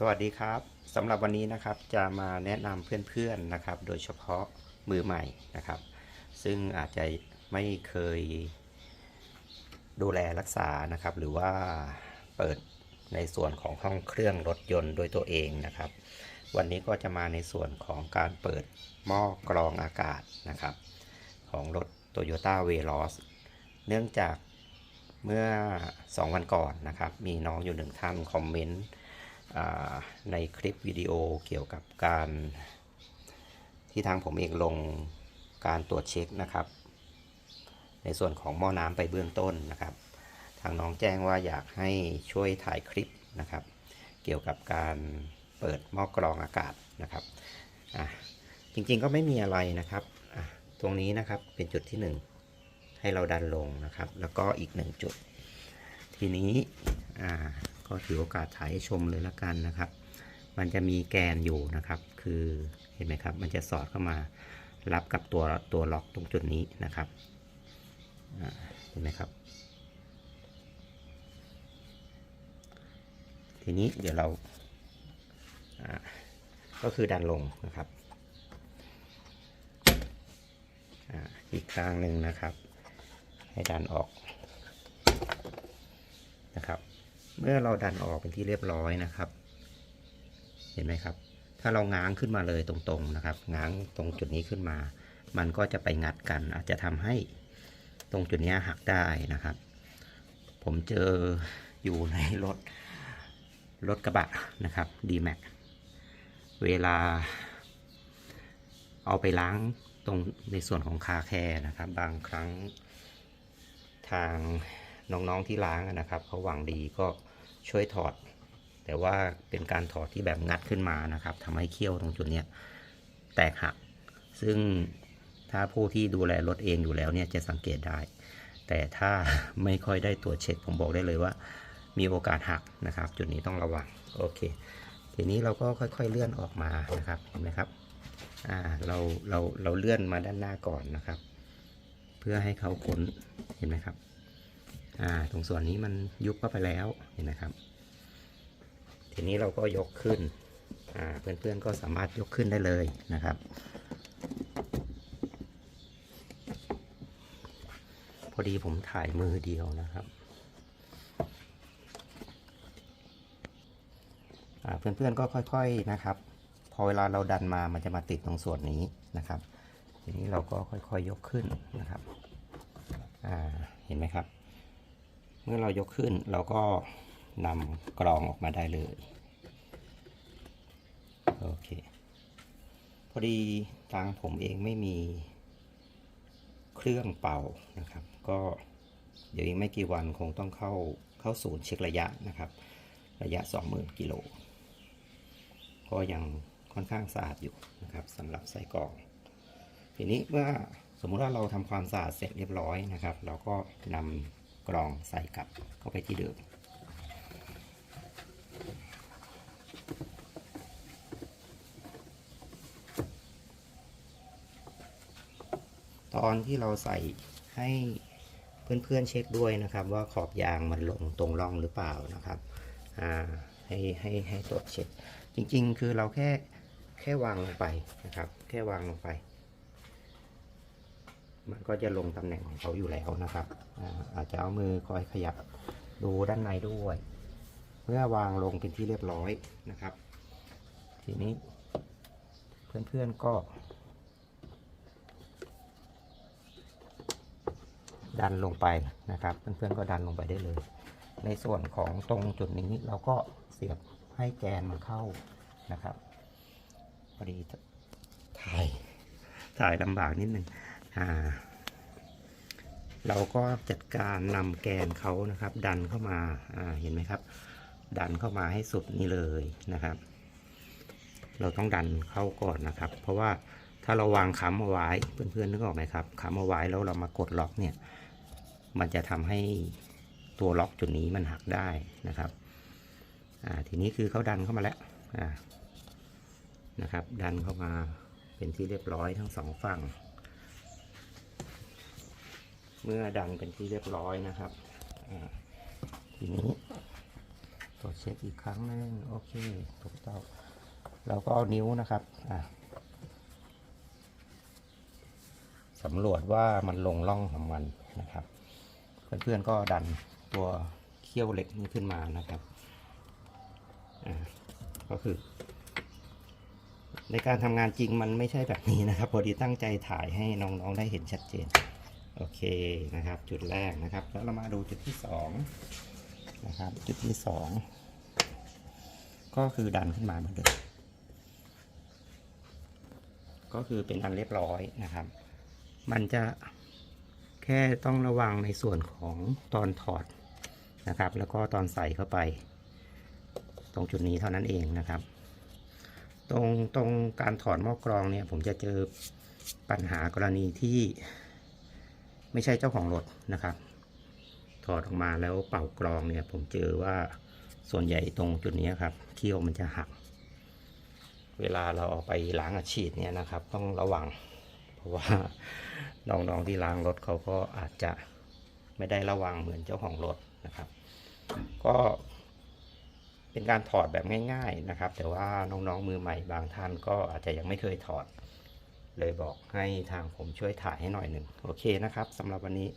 สวัสดีครับสำหรับวันนี้นะครับจะมาแนะนำเพื่อนๆนะครับ โดยเฉพาะมือใหม่นะครับ ซึ่งอาจจะไม่เคยดูแลรักษานะครับ หรือว่าเปิดในส่วนของห้องเครื่องรถยนต์โดยตัวเองนะครับ วันนี้ก็จะมาในส่วนของการเปิดหม้อกรองอากาศนะครับ ของรถ Toyota v e l o s เนื่องจากเมื่อ 2 วันก่อนนะครับ มีน้องอยู่หนึ่งท่านคอมเมนต์ ในคลิปวิดีโอเกี่ยวกับการที่ทางผมเองลงการตรวจเช็คนะครับ ในส่วนของหม้อน้ำไปเบื้องต้นนะครับ ทางน้องแจ้งว่าอยากให้ช่วยถ่ายคลิปนะครับ เกี่ยวกับการเปิดหม้อกรองอากาศนะครับจริงๆก็ไม่มีอะไรนะครับตรงนี้นะครับเป็นจุดที่หนึ่งให้เราดันลงนะครับ แล้วก็อีกหนึ่งจุด ทีนี้อ่า ก็ถือโอกาสถ่ายให้ชมเลยละกันนะครับ มันจะมีแกนอยู่นะครับ คือเห็นไหมครับ มันจะสอดเข้ามารับกับตัวตัวล็อกตรงจุดนี้นะครับเห็นไหมครับ ทีนี้เดี๋ยวเราก็คือดันลงนะครับอาอีกข้างหนึ่งนะครับ ให้ดันออกนะครับ เมื่อเราดันออกเป็นที่เรียบร้อยนะครับ เห็นไหมครับ ถ้าเราง้างขึ้นมาเลยตรงๆนะครับ ง้างตรงจุดนี้ขึ้นมา มันก็จะไปงัดกัน อาจจะทำให้ตรงจุดนี้หักได้นะครับ ผมเจออยู่ในรถรถกระบะนะครับ d m a x เวลา เอาไปล้างตรงในส่วนของคาแคร์นะครับ บางครั้งทางน้องๆที่ล้างนะครับเขาหวังดีก็ ช่วยถอด แต่ว่าเป็นการถอดที่แบบงัดขึ้นมานะครับทำให้เขี้ยวตรงจุดเนี้ยแตกหัก ซึ่งถ้าผู้ที่ดูแลรถเองอยู่แล้วเนี่ยจะสังเกตได้ แต่ถ้าไม่ค่อยได้ตรวจเช็คผมบอกได้เลยว่า มีโอกาสหักนะครับ จุดนี้ต้องระวังโอเค ทีนี้เราก็ค่อยๆเลื่อนออกมานะครับเห็นไหมครับอ่าเราเราเราเลื่อนมาด้านหน้าก่อนนะครับ เพื่อให้เขาค้นเห็นไหมครับ อ่าตรงส่วนนี้มันยุบเข้าไปแล้วเห็นไหมครับ ทีนี้เราก็ยกขึ้นอ่าเพื่อนๆก็สามารถยกขึ้นได้เลยนะครับ พอดีผมถ่ายมือเดียวนะครับอ่าเพื่อนๆก็ค่อยๆนะครับ พอเวลาเราดันมามันจะมาติดตรงส่วนนี้นะครับ ทีนี้เราก็ค่อยๆยกขึ้นนะครับเห็นไหมครับ มื่อเรายกขึ้นเราก็นำกรองออกมาได้เลย โอเค พอดีทางผมเองไม่มีเครื่องเป่านะครับ ก็เดี๋ยวอีกไม่กี่วันคงต้องเข้าเข้าศูนย์เช็คระยะนะครับ ระยะ 20,000กิโลก็ยังค่อนข้างสะอาดอยู่นะครับสำหรับใส่กรองทีนี้เมื่อสมมุติว่าเราทำความสะอาดเสร็จเรียบร้อยนะครับ เราก็นำ กรองใส่กลับเข้าไปที่เดิม ตอนที่เราใส่ให้เพื่อนๆเช็คด้วยนะครับ ว่าขอบยางมันลงตรงร่องหรือเปล่านะครับให้ให้ให้ตรวจเช็คจริงๆ คือเราแค่แค่วางลงไปนะครับ แค่วางลงไป มันก็จะลงตำแหน่งของเขาอยู่แล้วนะครับอาอาจจะเอามือคอยขยับดูด้านในด้วย เมื่อวางลงเป็นที่เรียบร้อยนะครับ ทีนี้เพื่อนๆก็ ดันลงไปนะครับ เพื่อนๆก็ดันลงไปได้เลย ในส่วนของตรงจุดนี้เราก็เสียบให้แกนมันเข้านะครับพอดีถ่ายถ่ายลำบากนิดนึงอ่า เราก็จัดการนำแกนเขานะครับ ดันเข้ามาอ่าเห็นไหมครับ ดันเข้ามาให้สุดนี่เลยนะครับ เราต้องดันเข้าก่อนนะครับ เพราะว่าถ้าเราวางค้ำเอาไว้เพื่อนๆนึกออกไหมครับค้ำเอาไว้แล้วเรามากดล็อกเนี่ย มันจะทำให้ตัวล็อกจุดนี้มันหักได้นะครับอ่าทีนี้คือเขาดันเข้ามาแล้วอ่านะครับ ดันเข้ามาเป็นที่เรียบร้อยทั้งสองฝั่ง เมื่อดันเป็นที่เรียบร้อยนะครับทีนี้ตรวจเช็คอีกครั้งหนึงโอเคถูกต้องเราก็เอานิ้วนะครับสำรวจว่ามันลงร่องของมันนะครับ เพื่อนๆก็ดันตัวเขี้ยวเหล็กนี้ขึ้นมานะครับก็คือ ในการทำงานจริงมันไม่ใช่แบบนี้นะครับ พอดีตั้งใจถ่ายให้น้องๆได้เห็นชัดเจน โอเคนะครับ จุดแรกนะครับ แล้วเรามาดูจุดที่สองนะครับ จุดที่สองก็คือดันขึ้นมาเหมือนเดิมก็คือเป็นอันเรียบร้อยนะครับ มันจะแค่ต้องระวังในส่วนของตอนถอดนะครับ แล้วก็ตอนใส่เข้าไป ตรงจุดนี้เท่านั้นเองนะครับ ตรงตรงการถอดหม้อกรองเนี่ย ผมจะเจอปัญหากรณีที่ ไม่ใช่เจ้าของรถนะครับ ถอดออกมาแล้วเป่ากรองเนี่ย ผมเจอว่าส่วนใหญ่ตรงจุดนี้ครับเขี้ยวมันจะหัก เวลาเราเอาไปล้างอัดฉีดเนี่ยนะครับ ต้องระวัง เพราะว่าน้องๆที่ล้างรถเขาก็อาจจะไม่ได้ระวังเหมือนเจ้าของรถนะครับ ก็เป็นการถอดแบบง่าย ๆนะครับ แต่ว่าน้องๆมือใหม่บางท่านก็อาจจะยังไม่เคยถอด เลยบอกให้ทางผมช่วยถ่ายให้หน่อยหนึ่งโอเคนะครับสำหรับวันนี้